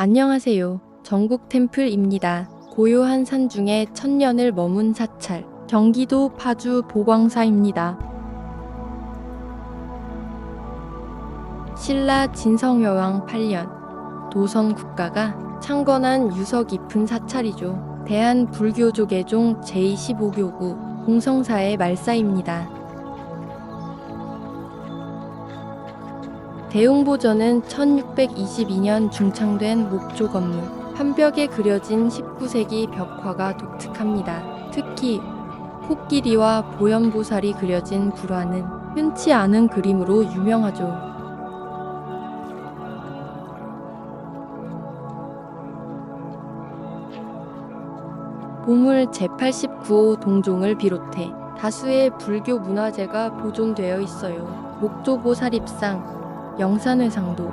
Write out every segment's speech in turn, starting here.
안녕하세요. 전국 템플입니다. 고요한 산 중에 천년을 머문 사찰. 경기도 파주 보광사입니다. 신라 진성여왕 8년 도선 국가가 창건한 유서 깊은 사찰이죠. 대한 불교조계종 제25교구 공성사의 말사입니다. 대웅보전은 1622년 중창된 목조 건물. 한 벽에 그려진 19세기 벽화가 독특합니다. 특히 코끼리와 보현보살이 그려진 불화는 흔치 않은 그림으로 유명하죠. 보물 제89호 동종을 비롯해 다수의 불교 문화재가 보존되어 있어요. 목조보살입상, 영산회상도,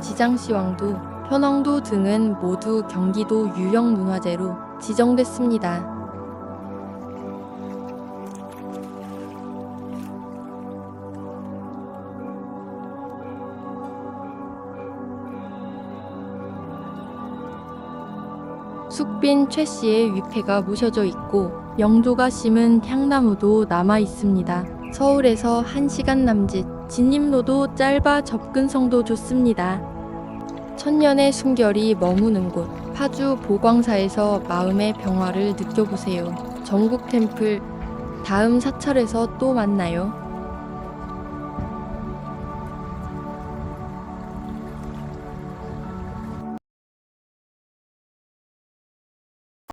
지장시황도, 현황도 등은 모두 경기도 유형문화재로 지정됐습니다. 숙빈 최 씨의 위패가 모셔져 있고 영조가 심은 향나무도 남아 있습니다. 서울에서 1시간 남짓, 진입로도 짧아 접근성도 좋습니다. 천년의 숨결이 머무는 곳, 파주 보광사에서 마음의 평화를 느껴보세요. 전국 템플, 다음 사찰에서 또 만나요.